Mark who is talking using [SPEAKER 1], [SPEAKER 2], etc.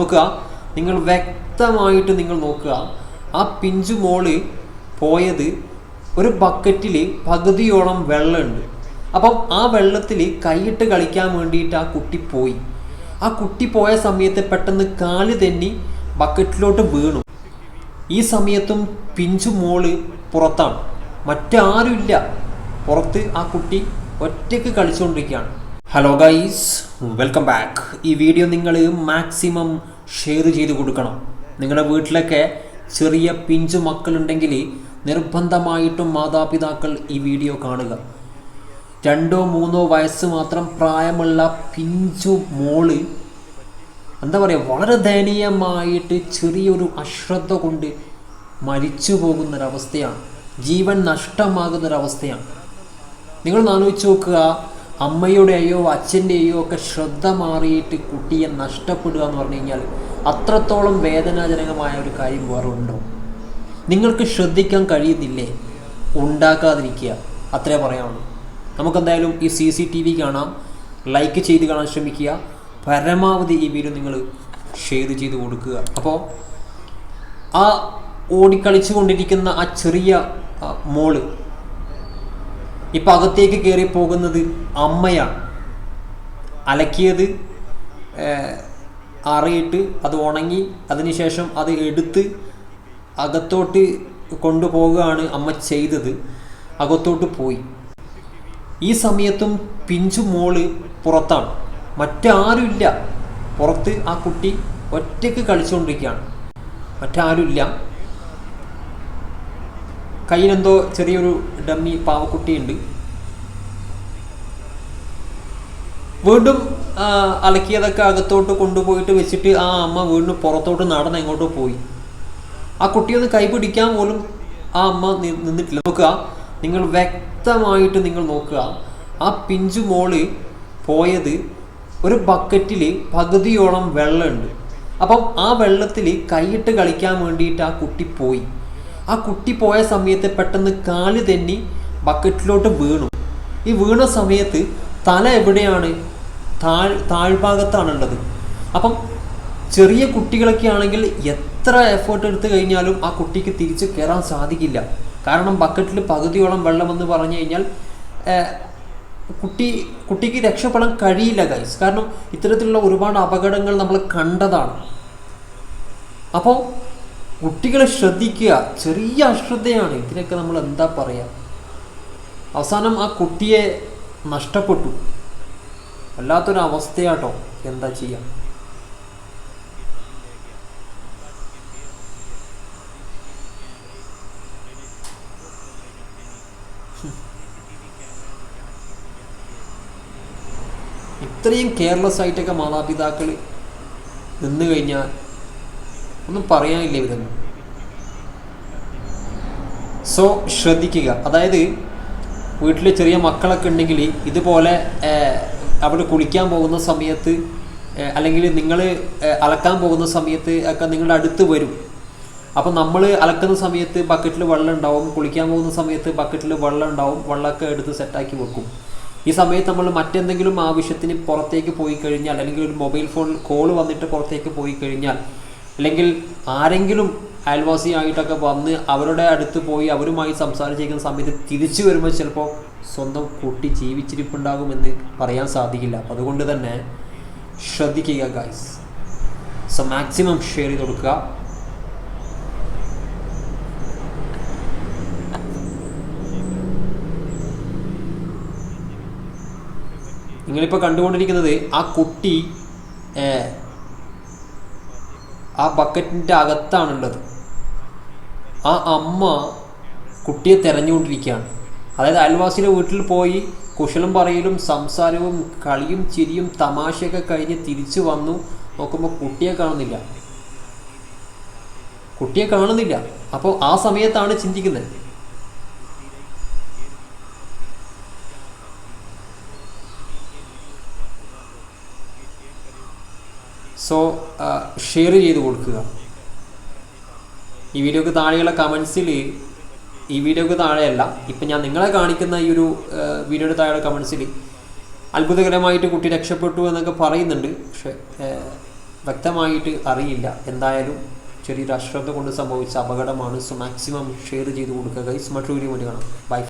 [SPEAKER 1] നോക്കുക. നിങ്ങൾ വ്യക്തമായിട്ട് നിങ്ങൾ നോക്കുക. ആ പിഞ്ചു മോൾ പോയത് ഒരു ബക്കറ്റിൽ പകുതിയോളം വെള്ളമുണ്ട്. അപ്പം ആ വെള്ളത്തിൽ കൈയിട്ട് കളിക്കാൻ വേണ്ടിയിട്ട് ആ കുട്ടി പോയി. ആ കുട്ടി പോയ സമയത്ത് പെട്ടെന്ന് കാൽ തെന്നി ബക്കറ്റിലോട്ട് വീണു. ഈ സമയത്തും പിഞ്ചു മോൾ പുറത്താണ്. മറ്റാരുമില്ല. പുറത്ത് ആ കുട്ടി ഒറ്റയ്ക്ക് കളിച്ചുകൊണ്ടിരിക്കുകയാണ് ഹലോ ഗൈസ് വെൽക്കം ബാക്ക് ഈ വീഡിയോ നിങ്ങൾ മാക്സിമം ഷെയർ ചെയ്ത് കൊടുക്കണം. നിങ്ങളുടെ വീട്ടിലൊക്കെ ചെറിയ പിഞ്ചു മക്കളുണ്ടെങ്കിൽ നിർബന്ധമായിട്ടും മാതാപിതാക്കൾ ഈ വീഡിയോ കാണുക. രണ്ടോ മൂന്നോ വയസ്സ് മാത്രം പ്രായമുള്ള പിഞ്ചു മോൾ എന്താ പറയുക വളരെ ദയനീയമായിട്ട് ചെറിയൊരു അശ്രദ്ധ കൊണ്ട് മരിച്ചു പോകുന്നൊരവസ്ഥയാണ്. ജീവൻ നഷ്ടമാകുന്നൊരവസ്ഥയാണ്. നിങ്ങൾ ആലോചിച്ച് നോക്കുക. അമ്മയുടെയോ അച്ഛന്റെയോ ഒക്കെ ശ്രദ്ധ മാറിയിട്ട് കുട്ടിയെ നഷ്ടപ്പെടുക എന്ന് പറഞ്ഞു കഴിഞ്ഞാൽ അത്രത്തോളം വേദനാജനകമായ ഒരു കാര്യം വേറെ ഉണ്ടോ? നിങ്ങൾക്ക് ശ്രദ്ധിക്കാൻ കഴിയുന്നില്ലേ? ഉണ്ടാക്കാതിരിക്കുക. അത്രേ പറയാനുള്ളൂ. നമുക്കെന്തായാലും ഈ സി സി ടി വി കാണാം. ലൈക്ക് ചെയ്ത് കാണാൻ ശ്രമിക്കുക. പരമാവധി ഈ വീഡിയോ നിങ്ങൾ ഷെയർ ചെയ്ത് കൊടുക്കുക. അപ്പോൾ ആ ഓടിക്കളിച്ചു കൊണ്ടിരിക്കുന്ന ആ ചെറിയ മോൾ ഇപ്പം അകത്തേക്ക് കയറി പോകുന്നത് അമ്മയാണ്. അലക്കിയത് അറിയിട്ട് അത് ഉണങ്ങി അതിനുശേഷം അത് എടുത്ത് അകത്തോട്ട് കൊണ്ടുപോവുകയാണ് അമ്മ ചെയ്തത്. അകത്തോട്ട് പോയി. ഈ സമയത്തും പിഞ്ചു മോൾ പുറത്താണ്. മറ്റാരുമില്ല പുറത്ത് ആ കുട്ടി ഒറ്റയ്ക്ക് കളിച്ചുകൊണ്ടിരിക്കുകയാണ് മറ്റാരുമില്ല കയ്യിലെന്തോ ചെറിയൊരു ഡമ്മി പാവക്കുട്ടിയുണ്ട്. വീണ്ടും അലക്കിയതൊക്കെ അകത്തോട്ട് കൊണ്ടുപോയിട്ട് വെച്ചിട്ട് ആ അമ്മ വീണ്ടും പുറത്തോട്ട് നടന്ന് എങ്ങോട്ടോ പോയി. ആ കുട്ടിയൊന്ന് കൈ പിടിക്കാൻ പോലും ആ അമ്മ നിന്നിട്ടില്ല. നോക്കുക. നിങ്ങൾ വ്യക്തമായിട്ട് നിങ്ങൾ നോക്കുക. ആ പിഞ്ചു മോൾ പോയത് ഒരു ബക്കറ്റിൽ പകുതിയോളം വെള്ളമുണ്ട്. അപ്പം ആ വെള്ളത്തിൽ കൈയിട്ട് കളിക്കാൻ വേണ്ടിയിട്ട് ആ കുട്ടി പോയി. ആ കുട്ടി പോയ സമയത്ത് പെട്ടെന്ന് കാൽ തെന്നി ബക്കറ്റിലോട്ട് വീണു. ഈ വീണ സമയത്ത് തല എവിടെയാണ്? താഴ് താഴ്ഭാഗത്താണുള്ളത്. അപ്പം ചെറിയ കുട്ടികളൊക്കെ ആണെങ്കിൽ എത്ര എഫേർട്ട് എടുത്തു കഴിഞ്ഞാലും ആ കുട്ടിക്ക് തിരിച്ച് കയറാൻ സാധിക്കില്ല. കാരണം ബക്കറ്റിൽ പകുതിയോളം വെള്ളമെന്ന് പറഞ്ഞു കഴിഞ്ഞാൽ കുട്ടി കുട്ടിക്ക് രക്ഷപ്പെടാൻ കഴിയില്ല ഗൈസ് കാരണം ഇത്തരത്തിലുള്ള ഒരുപാട് അപകടങ്ങൾ നമ്മൾ കണ്ടതാണ്. അപ്പോൾ കുട്ടികളെ ശ്രദ്ധിക്കുക. ചെറിയ അശ്രദ്ധയാണ്. ഇതിനൊക്കെ നമ്മൾ എന്താ പറയുക അവസാനം ആ കുട്ടിയെ നഷ്ടപ്പെട്ടു. വല്ലാത്തൊരു അവസ്ഥയാട്ടോ എന്താ ചെയ്യാം? ഇത്രയും കെയർലെസ് ആയിട്ടൊക്കെ മാതാപിതാക്കൾ നിന്നു കഴിഞ്ഞാൽ ഒന്നും പറയാനില്ല ഇവരൊന്നും. സോ ശ്രദ്ധിക്കുക. അതായത് വീട്ടിൽ ചെറിയ മക്കളൊക്കെ ഉണ്ടെങ്കിൽ ഇതുപോലെ അവിടെ കുളിക്കാൻ പോകുന്ന സമയത്ത് അല്ലെങ്കിൽ നിങ്ങൾ അലക്കാൻ പോകുന്ന സമയത്ത് ഒക്കെ നിങ്ങളുടെ അടുത്ത് വരും. അപ്പം നമ്മൾ അലക്കുന്ന സമയത്ത് ബക്കറ്റിൽ വെള്ളം ഉണ്ടാവും. കുളിക്കാൻ പോകുന്ന സമയത്ത് ബക്കറ്റിൽ വെള്ളം ഉണ്ടാവും. വെള്ളമൊക്കെ എടുത്ത് സെറ്റാക്കി വെക്കും. ഈ സമയത്ത് നമ്മൾ മറ്റെന്തെങ്കിലും ആവശ്യത്തിന് പുറത്തേക്ക് പോയി കഴിഞ്ഞാൽ അല്ലെങ്കിൽ ഒരു മൊബൈൽ ഫോൺ കോൾ വന്നിട്ട് പുറത്തേക്ക് പോയി കഴിഞ്ഞാൽ അല്ലെങ്കിൽ ആരെങ്കിലും അയൽവാസിയായിട്ടൊക്കെ വന്ന് അവരുടെ അടുത്ത് പോയി അവരുമായി സംസാരിച്ചിരിക്കുന്ന സമയത്ത് തിരിച്ചു വരുമ്പോൾ ചിലപ്പോൾ സ്വന്തം കുട്ടി ജീവിച്ചിരിപ്പുണ്ടാകുമെന്ന് പറയാൻ സാധിക്കില്ല. അപ്പം അതുകൊണ്ട് തന്നെ ശ്രദ്ധിക്കുക ഗൈസ് സോ മാക്സിമം ഷെയർ ചെയ്ത് കൊടുക്കുക. നിങ്ങളിപ്പോൾ കണ്ടുകൊണ്ടിരിക്കുന്നത് ആ കുട്ടി ആ ബക്കറ്റിന്റെ അകത്താണുള്ളത്. ആ അമ്മ കുട്ടിയെ തെരഞ്ഞുകൊണ്ടിരിക്കുകയാണ്. അതായത് അയൽവാസിയുടെ വീട്ടിൽ പോയി കുശലം പറയലും സംസാരവും കളിയും ചിരിയും തമാശയൊക്കെ കഴിഞ്ഞ് തിരിച്ചു വന്നു. നോക്കുമ്പോൾ കുട്ടിയെ കാണുന്നില്ല. കുട്ടിയെ കാണുന്നില്ല. അപ്പോൾ ആ സമയത്താണ് ചിന്തിക്കുന്നത്. സോ ഷെയർ ചെയ്ത് കൊടുക്കുക. ഈ വീഡിയോക്ക് താഴെയുള്ള കമൻസിൽ ഈ വീഡിയോക്ക് താഴെയല്ല ഇപ്പം ഞാൻ നിങ്ങളെ കാണിക്കുന്ന ഈ ഒരു വീഡിയോയുടെ താഴെയുള്ള കമൻസിൽ അത്ഭുതകരമായിട്ട് കുട്ടി രക്ഷപ്പെട്ടു എന്നൊക്കെ പറയുന്നുണ്ട്. പക്ഷെ വ്യക്തമായിട്ട് അറിയില്ല. എന്തായാലും ചെറിയൊരു അശ്രദ്ധ കൊണ്ട് സംഭവിച്ച അപകടമാണ്. സോ മാക്സിമം ഷെയർ ചെയ്ത് കൊടുക്കുക. ഗൈസ് മറ്റൊരു വീഡിയോ കാണാം. ബൈ